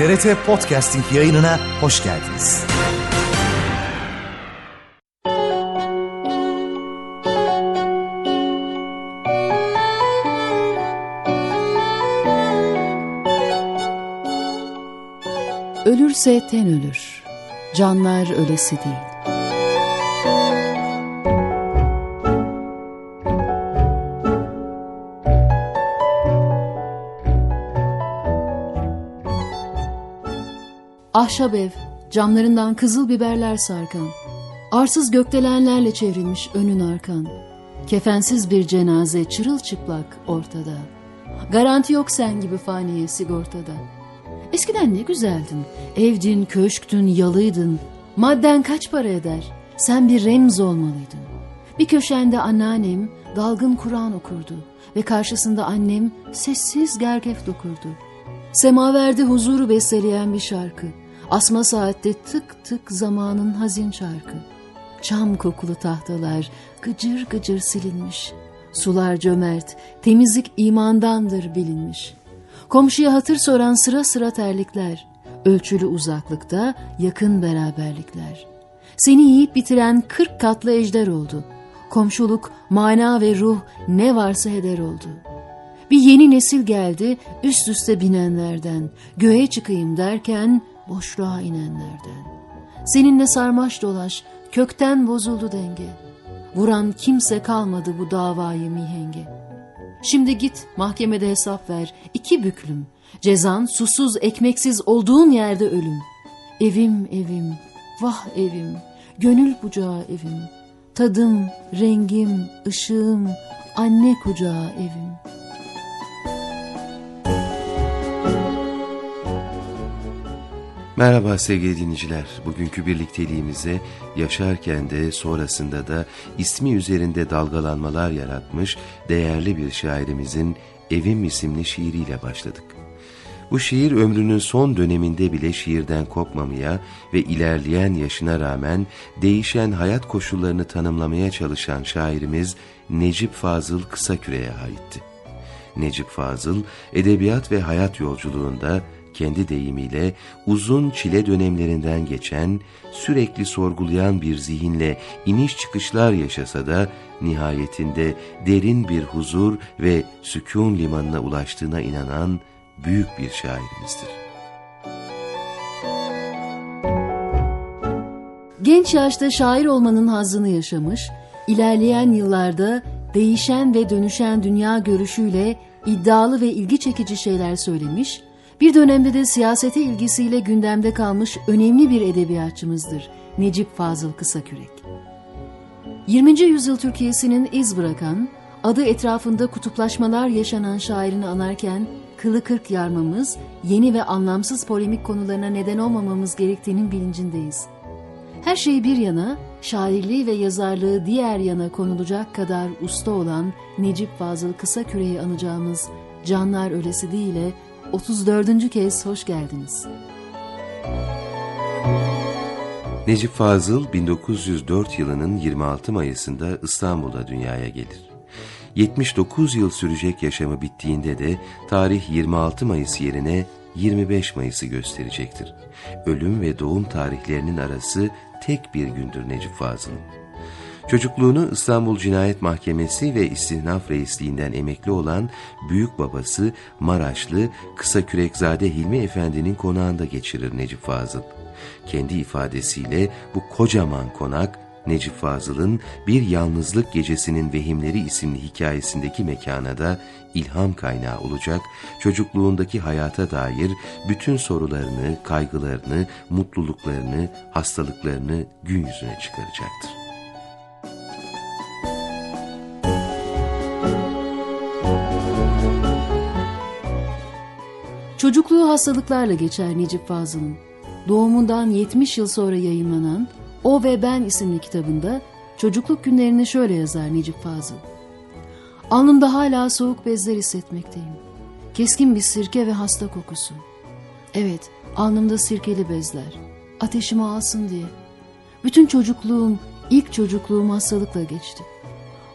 TRT Podcasting yayınına hoş geldiniz. Ölürse ten ölür, canlar ölesi değil. Ahşap ev, camlarından kızıl biberler sarkan, arsız gökdelenlerle çevrilmiş önün arkan, kefensiz bir cenaze çırılçıplak ortada. Garanti yok sen gibi faniye sigortada. Eskiden ne güzeldin, evdin, köşktün, yalıydın. Madden kaç para eder? Sen bir remz olmalıydın. Bir köşende anneannem dalgın Kur'an okurdu ve karşısında annem sessiz gergef dokurdu. Semaverde huzuru besleyen bir şarkı. Asma saatte tık tık zamanın hazin çarkı. Çam kokulu tahtalar gıcır gıcır silinmiş. Sular cömert, temizlik imandandır bilinmiş. Komşuya hatır soran sıra sıra terlikler. Ölçülü uzaklıkta yakın beraberlikler. Seni yiyip bitiren kırk katlı ejder oldu. Komşuluk, mana ve ruh ne varsa heder oldu.'' Bir yeni nesil geldi üst üste binenlerden, göğe çıkayım derken boşluğa inenlerden. Seninle sarmaş dolaş, kökten bozuldu denge. Vuran kimse kalmadı bu davayı mihenge. Şimdi git mahkemede hesap ver, iki büklüm. Cezan susuz ekmeksiz olduğun yerde ölüm. Evim evim, vah evim, gönül bucağı evim. Tadım, rengim, ışığım, anne kucağı evim.'' Merhaba sevgili dinleyiciler. Bugünkü birlikteliğimize yaşarken de sonrasında da ismi üzerinde dalgalanmalar yaratmış değerli bir şairimizin Evim isimli şiiriyle başladık. Bu şiir ömrünün son döneminde bile şiirden kopmamaya ve ilerleyen yaşına rağmen değişen hayat koşullarını tanımlamaya çalışan şairimiz Necip Fazıl Kısaküre'ye aitti. Necip Fazıl, edebiyat ve hayat yolculuğunda kendi deyimiyle uzun çile dönemlerinden geçen, sürekli sorgulayan bir zihinle iniş çıkışlar yaşasa da nihayetinde derin bir huzur ve sükun limanına ulaştığına inanan büyük bir şairimizdir. Genç yaşta şair olmanın hazzını yaşamış, ilerleyen yıllarda değişen ve dönüşen dünya görüşüyle iddialı ve ilgi çekici şeyler söylemiş, bir dönemde de siyasete ilgisiyle gündemde kalmış önemli bir edebiyatçımızdır Necip Fazıl Kısakürek. 20. yüzyıl Türkiye'sinin iz bırakan, adı etrafında kutuplaşmalar yaşanan şairini anarken kılı kırk yarmamız, yeni ve anlamsız polemik konularına neden olmamamız gerektiğinin bilincindeyiz. Her şey bir yana, şairliği ve yazarlığı diğer yana konulacak kadar usta olan Necip Fazıl Kısaküre'yi anacağımız Canlar Ölesi değil 34. kez hoş geldiniz. Necip Fazıl 1904 yılının 26 Mayıs'ında İstanbul'da dünyaya gelir. 79 yıl sürecek yaşamı bittiğinde de tarih 26 Mayıs yerine 25 Mayıs'ı gösterecektir. Ölüm ve doğum tarihlerinin arası tek bir gündür Necip Fazıl'ın. Çocukluğunu İstanbul Cinayet Mahkemesi ve İstihnaf Reisliğinden emekli olan büyük babası Maraşlı Kısa Kürekzade Hilmi Efendi'nin konağında geçirir Necip Fazıl. Kendi ifadesiyle bu kocaman konak Necip Fazıl'ın Bir Yalnızlık Gecesinin Vehimleri isimli hikayesindeki mekana da ilham kaynağı olacak, çocukluğundaki hayata dair bütün sorularını, kaygılarını, mutluluklarını, hastalıklarını gün yüzüne çıkaracaktır. Çocukluğu hastalıklarla geçer Necip Fazıl'ın. Doğumundan 70 yıl sonra yayınlanan O ve Ben isimli kitabında çocukluk günlerini şöyle yazar Necip Fazıl. Alnımda hala soğuk bezler hissetmekteyim. Keskin bir sirke ve hasta kokusu. Evet, alnımda sirkeli bezler. Ateşimi alsın diye. Bütün çocukluğum, ilk çocukluğum hastalıkla geçti.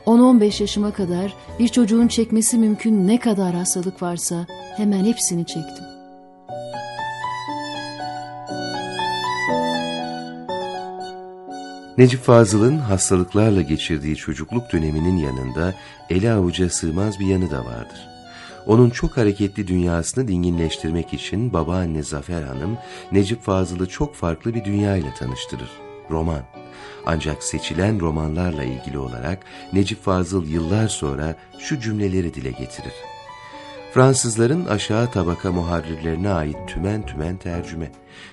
10-15 yaşıma kadar bir çocuğun çekmesi mümkün ne kadar hastalık varsa hemen hepsini çektim. Necip Fazıl'ın hastalıklarla geçirdiği çocukluk döneminin yanında ele avuca sığmaz bir yanı da vardır. Onun çok hareketli dünyasını dinginleştirmek için babaanne Zafer Hanım Necip Fazıl'ı çok farklı bir dünyayla tanıştırır. Roman. Ancak seçilen romanlarla ilgili olarak Necip Fazıl yıllar sonra şu cümleleri dile getirir. Fransızların aşağı tabaka muharrirlerine ait tümen tümen tercüme.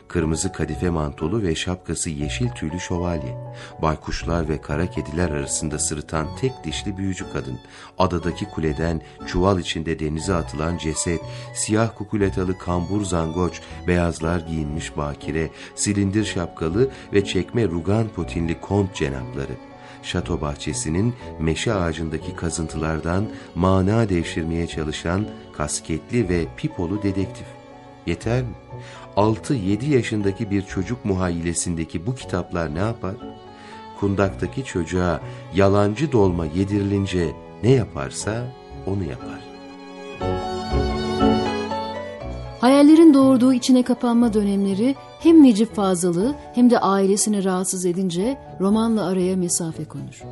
Kırmızı kadife mantolu ve şapkası yeşil tüylü şövalye. Baykuşlar ve kara kediler arasında sırıtan tek dişli büyücü kadın. Adadaki kuleden çuval içinde denize atılan ceset. Siyah kukuletalı kambur zangoç, beyazlar giyinmiş bakire, silindir şapkalı ve çekme rugan potinli kont cenapları şato bahçesinin meşe ağacındaki kazıntılardan mana devşirmeye çalışan kasketli ve pipolu dedektif. Yeter mi? 6-7 yaşındaki bir çocuk muhayyilesindeki bu kitaplar ne yapar? Kundaktaki çocuğa yalancı dolma yedirilince ne yaparsa onu yapar. Hayallerin doğurduğu içine kapanma dönemleri hem Necip Fazıl'ı hem de ailesini rahatsız edince romanla araya mesafe konur.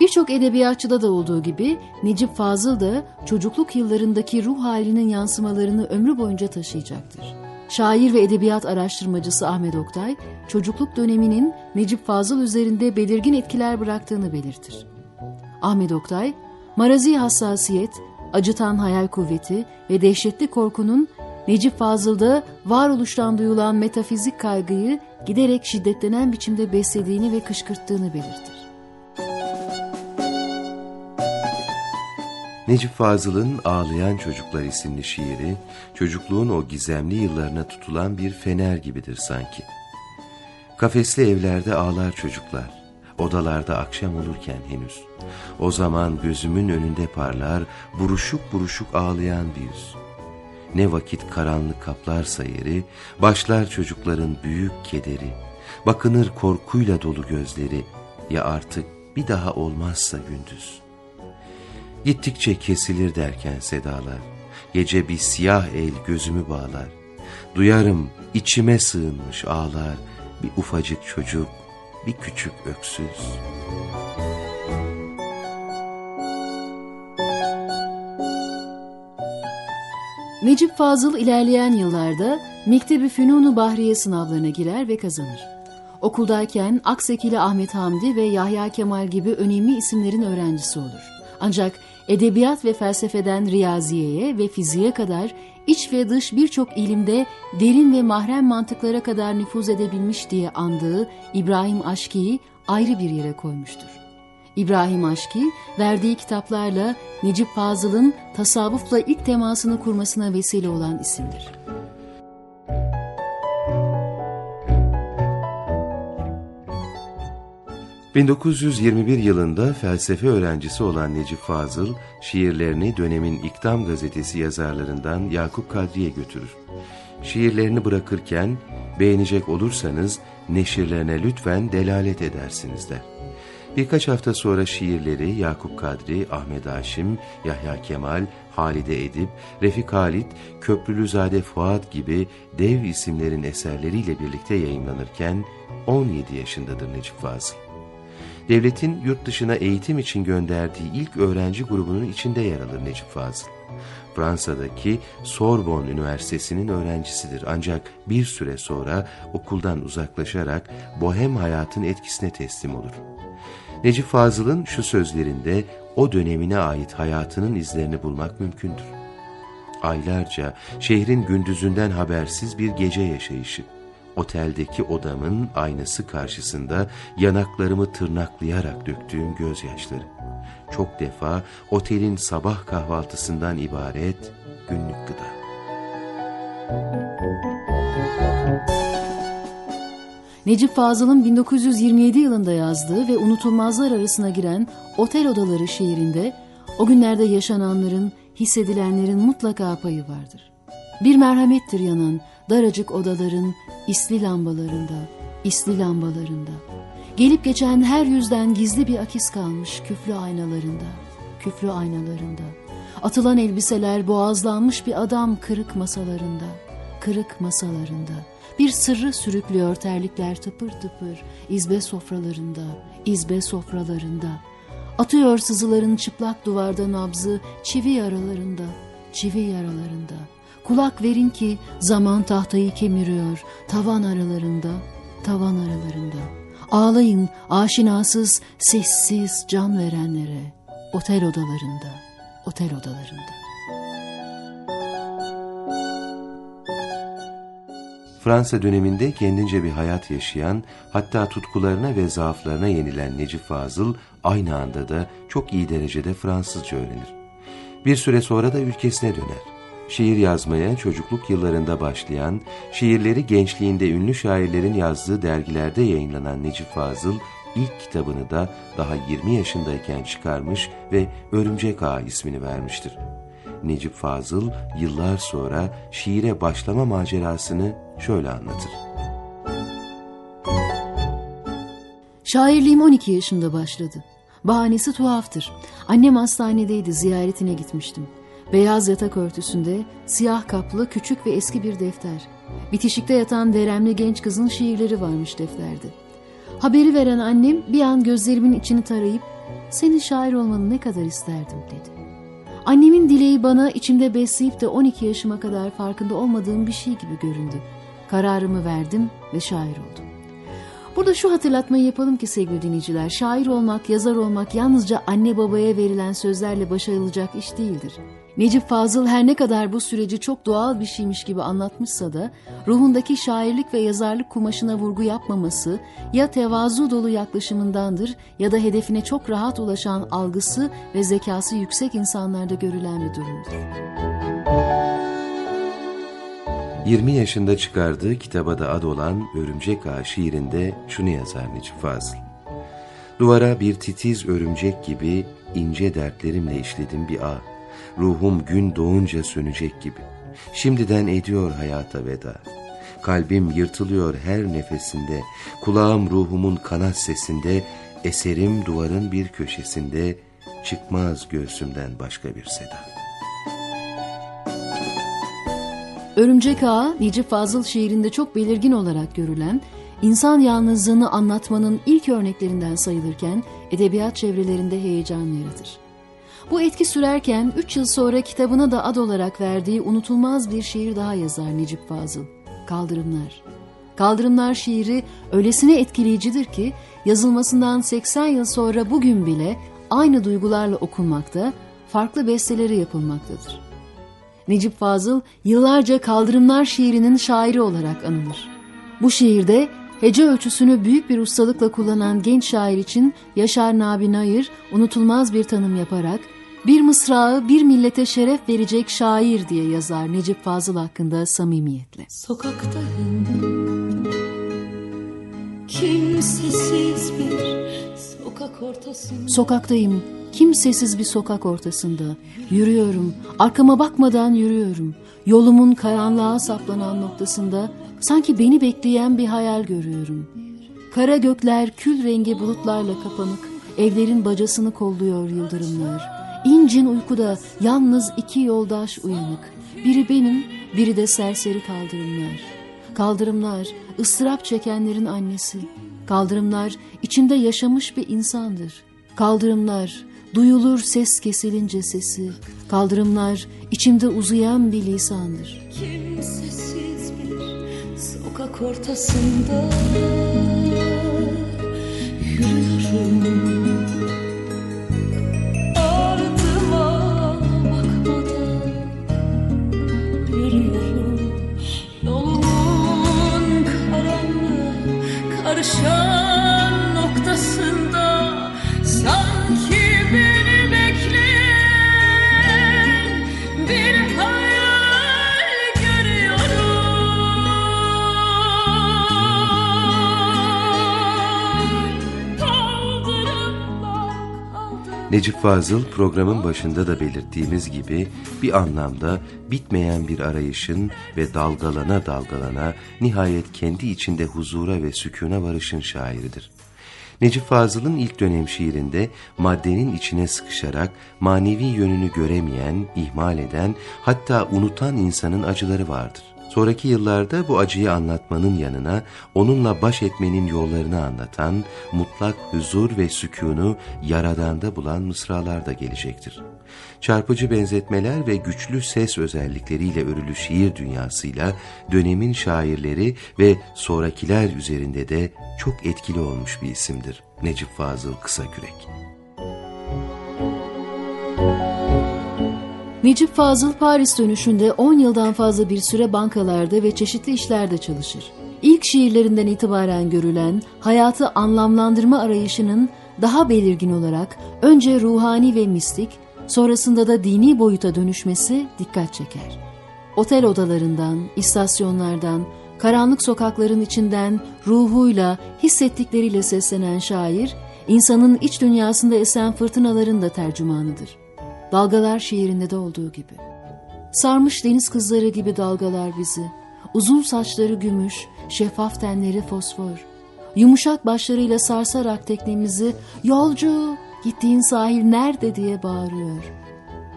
Birçok edebiyatçıda da olduğu gibi Necip Fazıl da çocukluk yıllarındaki ruh halinin yansımalarını ömrü boyunca taşıyacaktır. Şair ve edebiyat araştırmacısı Ahmet Oktay, çocukluk döneminin Necip Fazıl üzerinde belirgin etkiler bıraktığını belirtir. Ahmet Oktay, marazi hassasiyet, acıtan hayal kuvveti ve dehşetli korkunun Necip Fazıl'da varoluştan duyulan metafizik kaygıyı giderek şiddetlenen biçimde beslediğini ve kışkırttığını belirtir. Necip Fazıl'ın Ağlayan Çocuklar isimli şiiri, çocukluğun o gizemli yıllarına tutulan bir fener gibidir sanki. Kafesli evlerde ağlar çocuklar, odalarda akşam olurken henüz. O zaman gözümün önünde parlar, buruşuk buruşuk ağlayan bir yüz. Ne vakit karanlık kaplarsa yeri, başlar çocukların büyük kederi. Bakınır korkuyla dolu gözleri, ya artık bir daha olmazsa gündüz.'' Gittikçe kesilir derken sedalar. Gece bir siyah el gözümü bağlar. Duyarım içime sığınmış ağlar. Bir ufacık çocuk, bir küçük öksüz. Necip Fazıl ilerleyen yıllarda Mektebi Fünunu Bahriye sınavlarına girer ve kazanır. Okuldayken Aksekili Ahmet Hamdi ve Yahya Kemal gibi önemli isimlerin öğrencisi olur. Ancak edebiyat ve felsefeden riyaziyeye ve fiziğe kadar iç ve dış birçok ilimde derin ve mahrem mantıklara kadar nüfuz edebilmiş diye andığı İbrahim Aşki'yi ayrı bir yere koymuştur. İbrahim Aşki, verdiği kitaplarla Necip Fazıl'ın tasavvufla ilk temasını kurmasına vesile olan isimdir. 1921 yılında felsefe öğrencisi olan Necip Fazıl, şiirlerini dönemin İktam gazetesi yazarlarından Yakup Kadri'ye götürür. Şiirlerini bırakırken, beğenecek olursanız neşirlerine lütfen delalet edersiniz der. Birkaç hafta sonra şiirleri Yakup Kadri, Ahmet Haşim, Yahya Kemal, Halide Edip, Refik Halit, Köprülüzade Fuat gibi dev isimlerin eserleriyle birlikte yayınlanırken 17 yaşındadır Necip Fazıl devletin yurt dışına eğitim için gönderdiği ilk öğrenci grubunun içinde yer alır Necip Fazıl. Fransa'daki Sorbonne Üniversitesi'nin öğrencisidir ancak bir süre sonra okuldan uzaklaşarak bohem hayatın etkisine teslim olur. Necip Fazıl'ın şu sözlerinde o dönemine ait hayatının izlerini bulmak mümkündür. Aylarca şehrin gündüzünden habersiz bir gece yaşayışı Oteldeki odamın aynası karşısında yanaklarımı tırnaklayarak döktüğüm gözyaşları. Çok defa otelin sabah kahvaltısından ibaret günlük gıda. Necip Fazıl'ın 1927 yılında yazdığı ve unutulmazlar arasına giren Otel Odaları şiirinde o günlerde yaşananların, hissedilenlerin mutlaka payı vardır. Bir merhamettir yanan, daracık odaların isli lambalarında, isli lambalarında. Gelip geçen her yüzden gizli bir akis kalmış küflü aynalarında, küflü aynalarında. Atılan elbiseler boğazlanmış bir adam kırık masalarında, kırık masalarında. Bir sırrı sürüklüyor terlikler tıpır tıpır, izbe sofralarında, izbe sofralarında. Atıyor sızıların çıplak duvarda nabzı, çivi yaralarında, çivi yaralarında. Kulak verin ki zaman tahtayı kemiriyor, tavan aralarında, tavan aralarında. Ağlayın aşinasız, sessiz can verenlere, otel odalarında, otel odalarında. Fransa döneminde kendince bir hayat yaşayan, hatta tutkularına ve zaaflarına yenilen Necip Fazıl aynı anda da çok iyi derecede Fransızca öğrenir. Bir süre sonra da ülkesine döner. Şiir yazmaya çocukluk yıllarında başlayan, şiirleri gençliğinde ünlü şairlerin yazdığı dergilerde yayınlanan Necip Fazıl, ilk kitabını da daha 20 yaşındayken çıkarmış ve Örümcek Ağa ismini vermiştir. Necip Fazıl yıllar sonra şiire başlama macerasını şöyle anlatır. Şairliğim 12 yaşında başladı. Bahanesi tuhaftır. Annem hastanedeydi, ziyaretine gitmiştim. Beyaz yatak örtüsünde siyah kaplı küçük ve eski bir defter. Bitişikte yatan veremli genç kızın şiirleri varmış defterde. Haberi veren annem bir an gözlerimin içini tarayıp senin şair olmanı ne kadar isterdim dedi. Annemin dileği bana içimde besleyip de 12 yaşıma kadar farkında olmadığım bir şey gibi göründü. Kararımı verdim ve şair oldum. Burada şu hatırlatmayı yapalım ki sevgili dinleyiciler, şair olmak, yazar olmak yalnızca anne babaya verilen sözlerle başarılacak iş değildir. Necip Fazıl her ne kadar bu süreci çok doğal bir şeymiş gibi anlatmışsa da ruhundaki şairlik ve yazarlık kumaşına vurgu yapmaması ya tevazu dolu yaklaşımındandır ya da hedefine çok rahat ulaşan algısı ve zekası yüksek insanlarda görülen bir durumdur. 20 yaşında çıkardığı kitaba da ad olan Örümcek Ağa şiirinde şunu yazar Necip Fazıl. Duvara bir titiz örümcek gibi ince dertlerimle işledim bir ağ. Ruhum gün doğunca sönecek gibi. Şimdiden ediyor hayata veda. Kalbim yırtılıyor her nefesinde. Kulağım ruhumun kanat sesinde. Eserim duvarın bir köşesinde. Çıkmaz göğsümden başka bir seda. Örümcek Ağa, Necip Fazıl şiirinde çok belirgin olarak görülen, insan yalnızlığını anlatmanın ilk örneklerinden sayılırken edebiyat çevrelerinde heyecan yaratır. Bu etki sürerken 3 yıl sonra kitabına da ad olarak verdiği unutulmaz bir şiir daha yazar Necip Fazıl. Kaldırımlar. Kaldırımlar şiiri öylesine etkileyicidir ki yazılmasından 80 yıl sonra bugün bile aynı duygularla okunmakta, farklı besteleri yapılmaktadır. Necip Fazıl yıllarca Kaldırımlar şiirinin şairi olarak anılır. Bu şiirde hece ölçüsünü büyük bir ustalıkla kullanan genç şair için Yaşar Nabi Nayır unutulmaz bir tanım yaparak bir mısrağı bir millete şeref verecek şair diye yazar Necip Fazıl hakkında samimiyetle. Sokaktayım Kimsesiz bir sokak ortasında Sokaktayım, kimsesiz bir sokak ortasında. Yürüyorum, arkama bakmadan yürüyorum. Yolumun karanlığa saplanan noktasında sanki beni bekleyen bir hayal görüyorum. Kara gökler kül rengi bulutlarla kapanık, evlerin bacasını kolluyor yıldırımlar. İncin uykuda yalnız iki yoldaş uyanık. Biri benim, biri de serseri kaldırımlar. Kaldırımlar, ıstırap çekenlerin annesi. Kaldırımlar, içinde yaşamış bir insandır. Kaldırımlar, duyulur ses kesilince sesi. Kaldırımlar, içimde uzayan bir lisandır. Kimsesiz bir sokak ortasında Yürüyorum Necip Fazıl programın başında da belirttiğimiz gibi bir anlamda bitmeyen bir arayışın ve dalgalana dalgalana nihayet kendi içinde huzura ve sükuna varışın şairidir. Necip Fazıl'ın ilk dönem şiirinde maddenin içine sıkışarak manevi yönünü göremeyen, ihmal eden, hatta unutan insanın acıları vardır. Sonraki yıllarda bu acıyı anlatmanın yanına onunla baş etmenin yollarını anlatan, mutlak huzur ve sükûnu yaradanda bulan mısralar da gelecektir. Çarpıcı benzetmeler ve güçlü ses özellikleriyle örülü şiir dünyasıyla dönemin şairleri ve sonrakiler üzerinde de çok etkili olmuş bir isimdir Necip Fazıl Kısakürek. Necip Fazıl Paris dönüşünde 10 yıldan fazla bir süre bankalarda ve çeşitli işlerde çalışır. İlk şiirlerinden itibaren görülen hayatı anlamlandırma arayışının daha belirgin olarak önce ruhani ve mistik, sonrasında da dini boyuta dönüşmesi dikkat çeker. Otel odalarından, istasyonlardan, karanlık sokakların içinden ruhuyla, hissettikleriyle seslenen şair, insanın iç dünyasında esen fırtınaların da tercümanıdır. Dalgalar şiirinde de olduğu gibi. Sarmış deniz kızları gibi dalgalar bizi. Uzun saçları gümüş, şeffaf tenleri fosfor. Yumuşak başlarıyla sarsarak teknemizi yolcu gittiğin sahil nerede diye bağırıyor.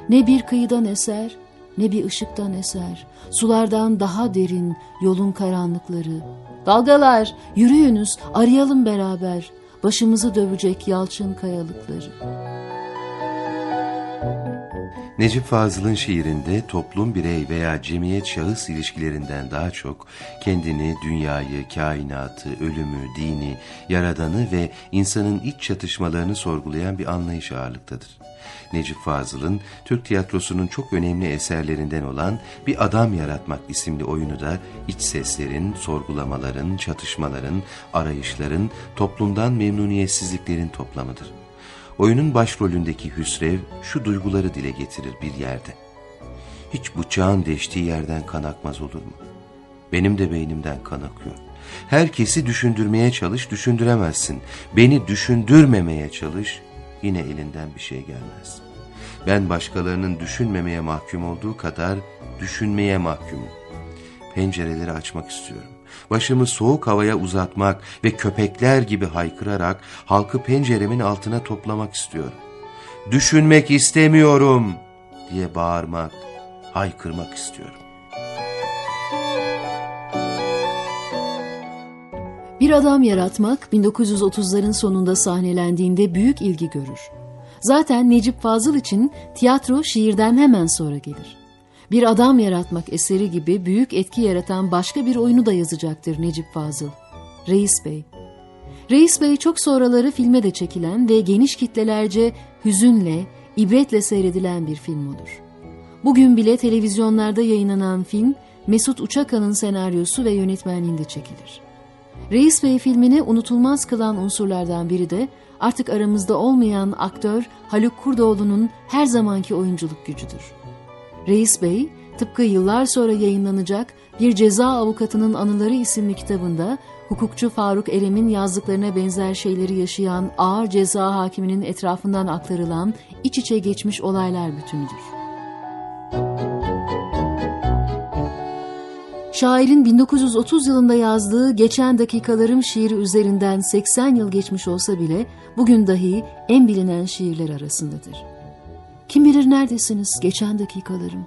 Ne bir kıyıdan eser ne bir ışıktan eser. Sulardan daha derin yolun karanlıkları. Dalgalar yürüyünüz arayalım beraber. Başımızı dövecek yalçın kayalıkları. Necip Fazıl'ın şiirinde toplum, birey veya cemiyet şahıs ilişkilerinden daha çok kendini, dünyayı, kainatı, ölümü, dini, yaradanı ve insanın iç çatışmalarını sorgulayan bir anlayış ağırlıktadır. Necip Fazıl'ın Türk tiyatrosunun çok önemli eserlerinden olan Bir Adam Yaratmak isimli oyunu da iç seslerin, sorgulamaların, çatışmaların, arayışların, toplumdan memnuniyetsizliklerin toplamıdır. Oyunun başrolündeki Hüsrev şu duyguları dile getirir bir yerde. Hiç bıçağın deştiği yerden kan akmaz olur mu? Benim de beynimden kan akıyor. Herkesi düşündürmeye çalış, düşündüremezsin. Beni düşündürmemeye çalış, yine elinden bir şey gelmez. Ben başkalarının düşünmemeye mahkum olduğu kadar düşünmeye mahkumum. Pencereleri açmak istiyorum. Başımı soğuk havaya uzatmak ve köpekler gibi haykırarak halkı penceremin altına toplamak istiyorum. Düşünmek istemiyorum diye bağırmak, haykırmak istiyorum. Bir Adam Yaratmak 1930'ların sonunda sahnelendiğinde büyük ilgi görür. Zaten Necip Fazıl için tiyatro şiirden hemen sonra gelir. Bir Adam Yaratmak eseri gibi büyük etki yaratan başka bir oyunu da yazacaktır Necip Fazıl. Reis Bey. Reis Bey çok sonraları filme de çekilen ve geniş kitlelerce hüzünle, ibretle seyredilen bir film olur. Bugün bile televizyonlarda yayınlanan film Mesut Uçakan'ın senaryosu ve yönetmenliğinde çekilir. Reis Bey filmini unutulmaz kılan unsurlardan biri de artık aramızda olmayan aktör Haluk Kurdoğlu'nun her zamanki oyunculuk gücüdür. Reis Bey, tıpkı yıllar sonra yayınlanacak Bir Ceza Avukatının Anıları isimli kitabında hukukçu Faruk Erem'in yazdıklarına benzer şeyleri yaşayan ağır ceza hakiminin etrafından aktarılan iç içe geçmiş olaylar bütünüdür. Şairin 1930 yılında yazdığı Geçen Dakikalarım şiiri üzerinden 80 yıl geçmiş olsa bile bugün dahi en bilinen şiirler arasındadır. Kim bilir neredesiniz geçen dakikalarım?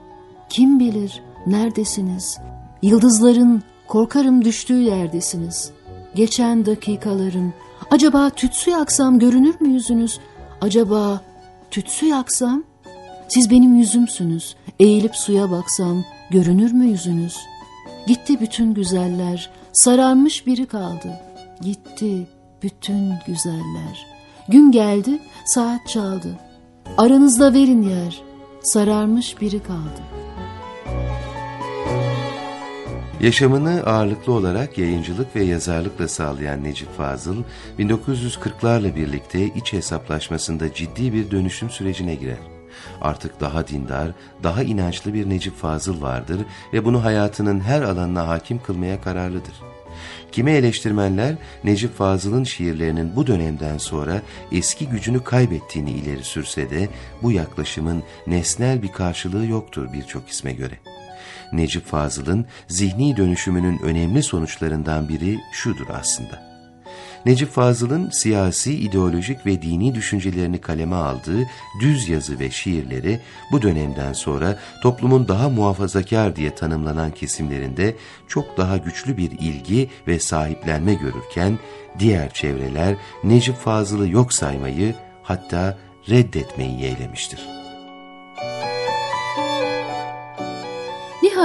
Kim bilir neredesiniz? Yıldızların korkarım düştüğü yerdesiniz. Geçen dakikalarım. Acaba tütsü yaksam görünür mü yüzünüz? Acaba tütsü yaksam? Siz benim yüzümsünüz. Eğilip suya baksam görünür mü yüzünüz? Gitti bütün güzeller. Sararmış biri kaldı. Gitti bütün güzeller. Gün geldi, saat çaldı. Aranızda verin yer, sararmış biri kaldı. Yaşamını ağırlıklı olarak yayıncılık ve yazarlıkla sağlayan Necip Fazıl, 1940'larla birlikte iç hesaplaşmasında ciddi bir dönüşüm sürecine girer. Artık daha dindar, daha inançlı bir Necip Fazıl vardır ve bunu hayatının her alanına hakim kılmaya kararlıdır. Kimi eleştirmenler Necip Fazıl'ın şiirlerinin bu dönemden sonra eski gücünü kaybettiğini ileri sürse de bu yaklaşımın nesnel bir karşılığı yoktur birçok isme göre. Necip Fazıl'ın zihni dönüşümünün önemli sonuçlarından biri şudur aslında. Necip Fazıl'ın siyasi, ideolojik ve dini düşüncelerini kaleme aldığı düz yazı ve şiirleri bu dönemden sonra toplumun daha muhafazakar diye tanımlanan kesimlerinde çok daha güçlü bir ilgi ve sahiplenme görürken diğer çevreler Necip Fazıl'ı yok saymayı hatta reddetmeyi yeğlemiştir.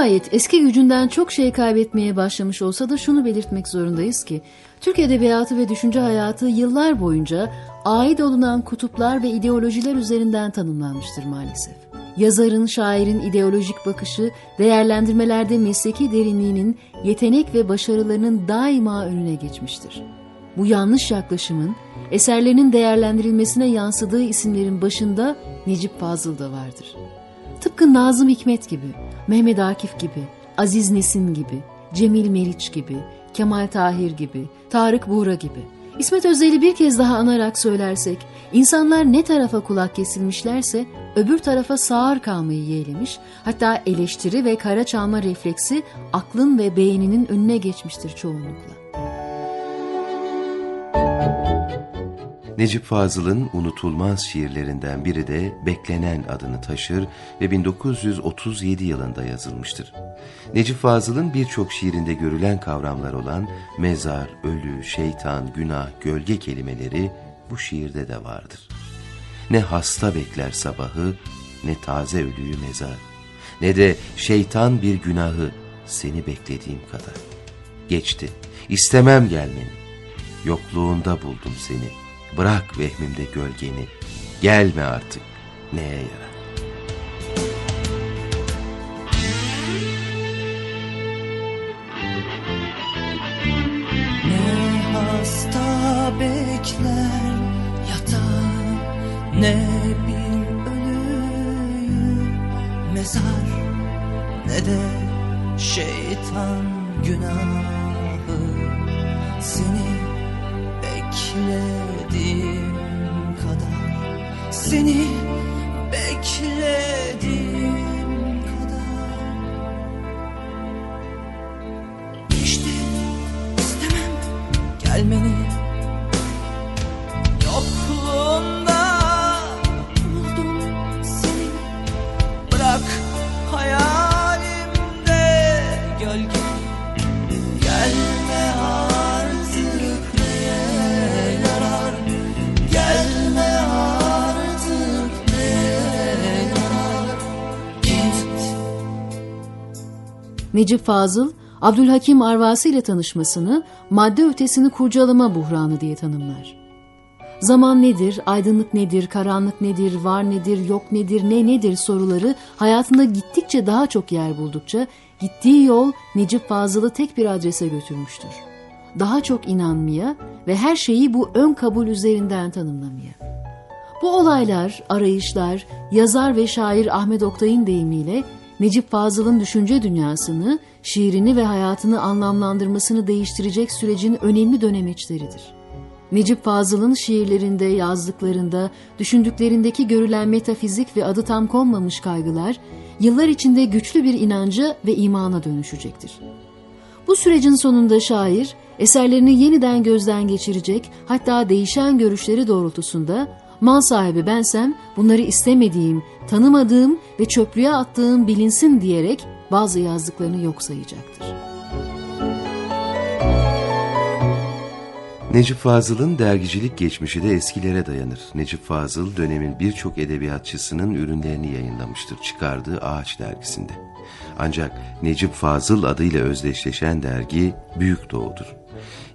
Nihayet eski gücünden çok şey kaybetmeye başlamış olsa da şunu belirtmek zorundayız ki Türk edebiyatı ve düşünce hayatı yıllar boyunca ait olunan kutuplar ve ideolojiler üzerinden tanımlanmıştır maalesef. Yazarın, şairin ideolojik bakışı, değerlendirmelerde mesleki derinliğinin, yetenek ve başarılarının daima önüne geçmiştir. Bu yanlış yaklaşımın eserlerinin değerlendirilmesine yansıdığı isimlerin başında Necip Fazıl da vardır. Tıpkı Nazım Hikmet gibi, Mehmet Akif gibi, Aziz Nesin gibi, Cemil Meriç gibi, Kemal Tahir gibi, Tarık Buğra gibi. İsmet Özel'i bir kez daha anarak söylersek, insanlar ne tarafa kulak kesilmişlerse öbür tarafa sağır kalmayı yeğlemiş, hatta eleştiri ve kara çalma refleksi aklın ve beyninin önüne geçmiştir çoğunlukla. Necip Fazıl'ın unutulmaz şiirlerinden biri de Beklenen adını taşır ve 1937 yılında yazılmıştır. Necip Fazıl'ın birçok şiirinde görülen kavramlar olan mezar, ölü, şeytan, günah, gölge kelimeleri bu şiirde de vardır. Ne hasta bekler sabahı, ne taze ölüyü mezar, ne de şeytan bir günahı seni beklediğim kadar. Geçti, istemem gelmeni, yokluğunda buldum seni.'' Bırak vehmimde gölgeni, gelme artık. Neye yarar? Hasta bekler yatağı Ne bir ölüyü mezar Ne de şeytan günahı. Seni beklediğim kadar. Seni beklediğim kadar. İşte istemem gelmeni. Yokluğunda buldum seni. Bırak hayalimde gölge Gelme Necip Fazıl, Abdülhakim Arvasi ile tanışmasını madde ötesini kurcalama buhranı diye tanımlar. Zaman nedir, aydınlık nedir, karanlık nedir, var nedir, yok nedir, ne nedir soruları hayatında gittikçe daha çok yer buldukça gittiği yol Necip Fazıl'ı tek bir adrese götürmüştür. Daha çok inanmaya ve her şeyi bu ön kabul üzerinden tanımlamaya. Bu olaylar, arayışlar, yazar ve şair Ahmet Oktay'ın deyimiyle Necip Fazıl'ın düşünce dünyasını, şiirini ve hayatını anlamlandırmasını değiştirecek sürecin önemli dönemeçleridir. Necip Fazıl'ın şiirlerinde, yazdıklarında, düşündüklerindeki görülen metafizik ve adı tam konmamış kaygılar, yıllar içinde güçlü bir inanca ve imana dönüşecektir. Bu sürecin sonunda şair, eserlerini yeniden gözden geçirecek, hatta değişen görüşleri doğrultusunda, mal sahibi bensem bunları istemediğim, tanımadığım ve çöplüğe attığım bilinsin diyerek bazı yazdıklarını yok sayacaktır. Necip Fazıl'ın dergicilik geçmişi de eskilere dayanır. Necip Fazıl dönemin birçok edebiyatçısının ürünlerini yayınlamıştır çıkardığı Ağaç dergisinde. Ancak Necip Fazıl adıyla özdeşleşen dergi Büyük Doğu'dur.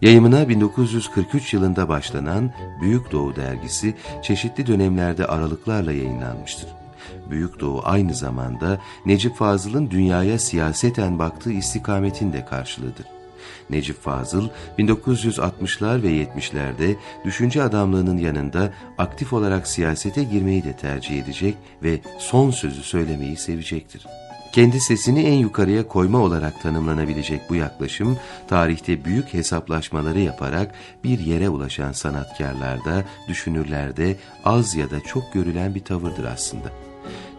Yayımına 1943 yılında başlanan Büyük Doğu dergisi çeşitli dönemlerde aralıklarla yayınlanmıştır. Büyük Doğu aynı zamanda Necip Fazıl'ın dünyaya siyaseten baktığı istikametin de karşılığıdır. Necip Fazıl 1960'lar ve 70'lerde düşünce adamlığının yanında aktif olarak siyasete girmeyi de tercih edecek ve son sözü söylemeyi sevecektir. Kendi sesini en yukarıya koyma olarak tanımlanabilecek bu yaklaşım, tarihte büyük hesaplaşmaları yaparak bir yere ulaşan sanatkarlarda, düşünürlerde az ya da çok görülen bir tavırdır aslında.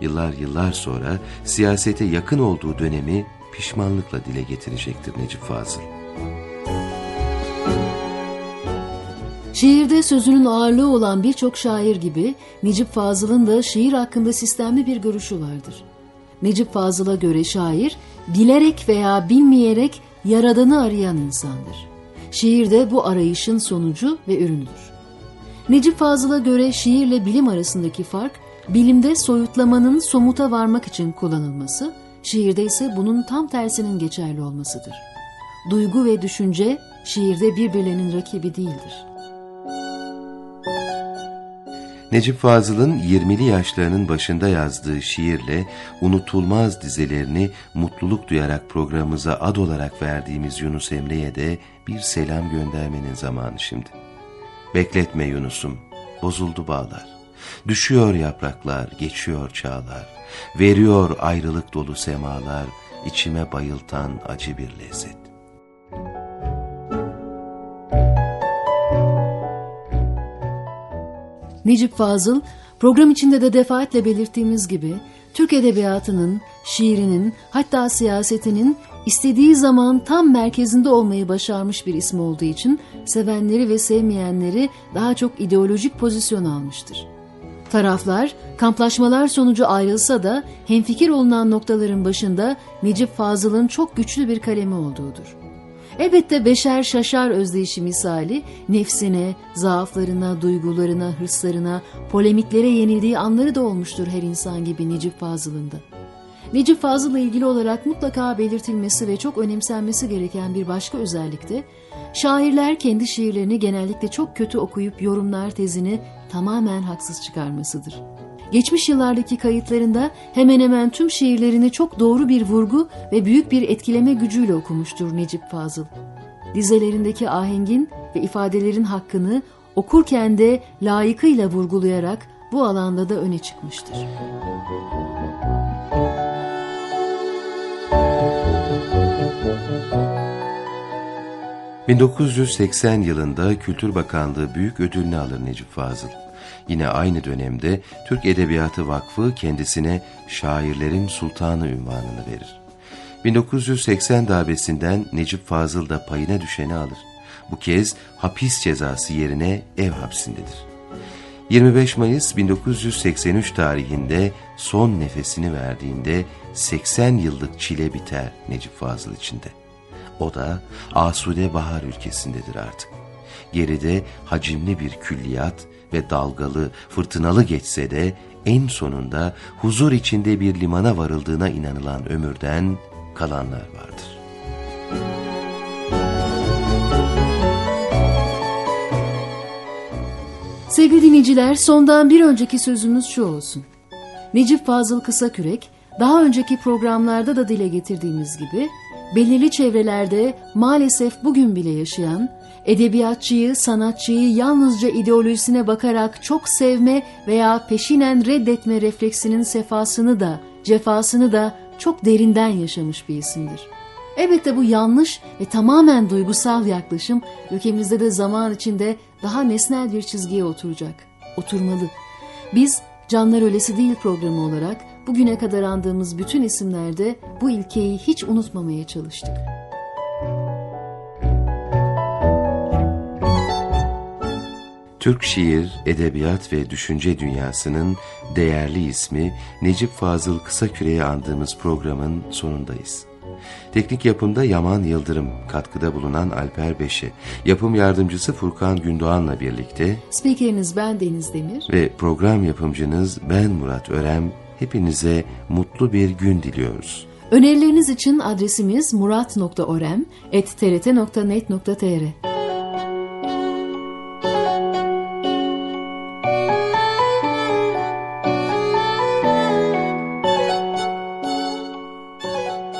Yıllar yıllar sonra siyasete yakın olduğu dönemi pişmanlıkla dile getirecektir Necip Fazıl. Şiirde sözünün ağırlığı olan birçok şair gibi Necip Fazıl'ın da şiir hakkında sistemli bir görüşü vardır. Necip Fazıl'a göre şair, bilerek veya bilmeyerek yaradanı arayan insandır. Şiir de bu arayışın sonucu ve ürünüdür. Necip Fazıl'a göre şiirle bilim arasındaki fark, bilimde soyutlamanın somuta varmak için kullanılması, şiirde ise bunun tam tersinin geçerli olmasıdır. Duygu ve düşünce şiirde birbirlerinin rakibi değildir. Necip Fazıl'ın 20'li yaşlarının başında yazdığı şiirle unutulmaz dizelerini mutluluk duyarak programımıza ad olarak verdiğimiz Yunus Emre'ye de bir selam göndermenin zamanı şimdi. Bekletme Yunus'um, bozuldu bağlar. Düşüyor yapraklar, geçiyor çağlar. Veriyor ayrılık dolu semalar, içime bayıltan acı bir lezzet. Necip Fazıl, program içinde de defaatle belirttiğimiz gibi, Türk edebiyatının, şiirinin, hatta siyasetinin istediği zaman tam merkezinde olmayı başarmış bir isim olduğu için sevenleri ve sevmeyenleri daha çok ideolojik pozisyon almıştır. Taraflar, kamplaşmalar sonucu ayrılsa da hemfikir olunan noktaların başında Necip Fazıl'ın çok güçlü bir kalemi olduğudur. Elbette beşer şaşar özdeyişi misali nefsine, zaaflarına, duygularına, hırslarına, polemiklere yenildiği anları da olmuştur her insan gibi Necip Fazıl'ın da. Necip Fazıl'la ilgili olarak mutlaka belirtilmesi ve çok önemsenmesi gereken bir başka özellik de şairler kendi şiirlerini genellikle çok kötü okuyup yorumlar tezini tamamen haksız çıkarmasıdır. Geçmiş yıllardaki kayıtlarında hemen hemen tüm şiirlerini çok doğru bir vurgu ve büyük bir etkileme gücüyle okumuştur Necip Fazıl. Dizelerindeki ahengin ve ifadelerin hakkını okurken de layıkıyla vurgulayarak bu alanda da öne çıkmıştır. 1980 yılında Kültür Bakanlığı büyük ödülünü alır Necip Fazıl. Yine aynı dönemde Türk Edebiyatı Vakfı kendisine şairlerin sultanı ünvanını verir. 1980 darbesinden Necip Fazıl da payına düşeni alır. Bu kez hapis cezası yerine ev hapsindedir. 25 Mayıs 1983 tarihinde son nefesini verdiğinde 80 yıllık çile biter Necip Fazıl içinde. O da Asude Bahar ülkesindedir artık. Geride hacimli bir külliyat ve dalgalı, fırtınalı geçse de en sonunda huzur içinde bir limana varıldığına inanılan ömürden kalanlar vardır. Sevgili dinleyiciler, sondan bir önceki sözümüz şu olsun. Necip Fazıl Kısakürek, daha önceki programlarda da dile getirdiğimiz gibi, belirli çevrelerde maalesef bugün bile yaşayan, edebiyatçıyı, sanatçıyı yalnızca ideolojisine bakarak çok sevme veya peşinen reddetme refleksinin sefasını da, cefasını da çok derinden yaşamış bir isimdir. Elbette bu yanlış ve tamamen duygusal yaklaşım ülkemizde de zaman içinde daha nesnel bir çizgiye oturacak, oturmalı. Biz Canlar Ölesi Değil programı olarak bugüne kadar andığımız bütün isimlerde bu ilkeyi hiç unutmamaya çalıştık. Türk şiir, edebiyat ve düşünce dünyasının değerli ismi Necip Fazıl Kısaküre'yi andığımız programın sonundayız. Teknik yapımda Yaman Yıldırım, katkıda bulunan Alper Beşe, yapım yardımcısı Furkan Gündoğan'la birlikte Spikeriniz ben Deniz Demir. ve program yapımcınız ben Murat Örem, hepinize mutlu bir gün diliyoruz. Önerileriniz için adresimiz murat.orem.trt.net.tr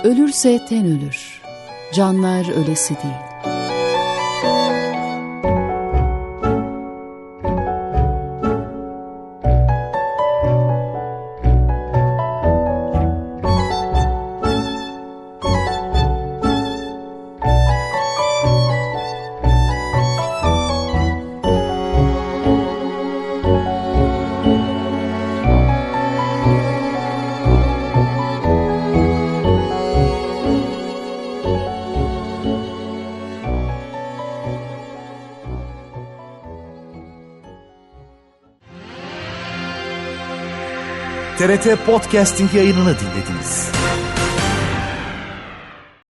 Ölürse ten ölür, canlar ölesi değil. TRT Podcasting yayınını dinlediniz.